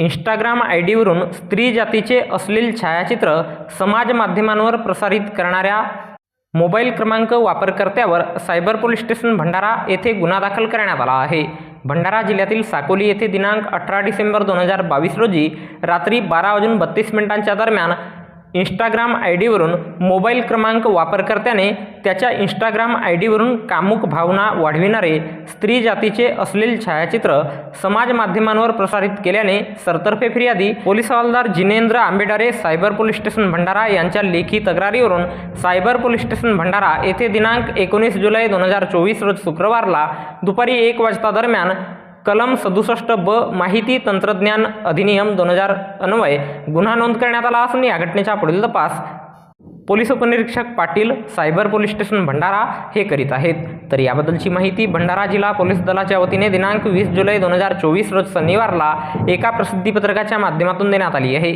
Instagram I डीवरून स्त्री जातीचे असलेल छायाचित्र समाज माध्यमांवर प्रसारित करणाऱ्या मोबाईल क्रमांक वापरकर्त्यावर सायबर पोलीस स्टेशन भंडारा येथे गुन्हा दाखल करण्यात आला आहे. भंडारा जिल्ह्यातील साकोली येथे दिनांक अठरा डिसेंबर दोन हजार बावीस रोजी रात्री बारा वाजून बत्तीस मिनिटांच्या दरम्यान इंस्टाग्राम आय डीवरून मोबाईल क्रमांक वापरकर्त्याने त्याच्या इंस्टाग्राम आय डीवरून कामुक भावना वाढविणारे स्त्री जातीचे असलेले छायाचित्र समाज माध्यमांवर प्रसारित केल्याने सरतर्फे फिर्यादी पोलीस हवालदार Jinendra Ambedare cyber police station Bhandara यांच्या लेखी तक्रारीवरून सायबर पोलीस स्टेशन भंडारा येथे दिनांक एकोणीस जुलै दोन हजार चोवीस रोज शुक्रवारला दुपारी एक वाजता दरम्यान कलम सदुसष्ट ब माहिती तंत्रज्ञान अधिनियम दोन हजार अन्वये गुन्हा नोंद करण्यात आला असून या घटनेचा पुढील तपास पोलीस उपनिरीक्षक Patil cyber police station Bhandara हे करीत आहेत. तर याबद्दलची माहिती भंडारा जिल्हा पोलीस दलाच्या वतीने दिनांक वीस जुलै दोन हजार चोवीस रोज शनिवारला एका प्रसिद्धीपत्रकाच्या माध्यमातून देण्यात आली आहे.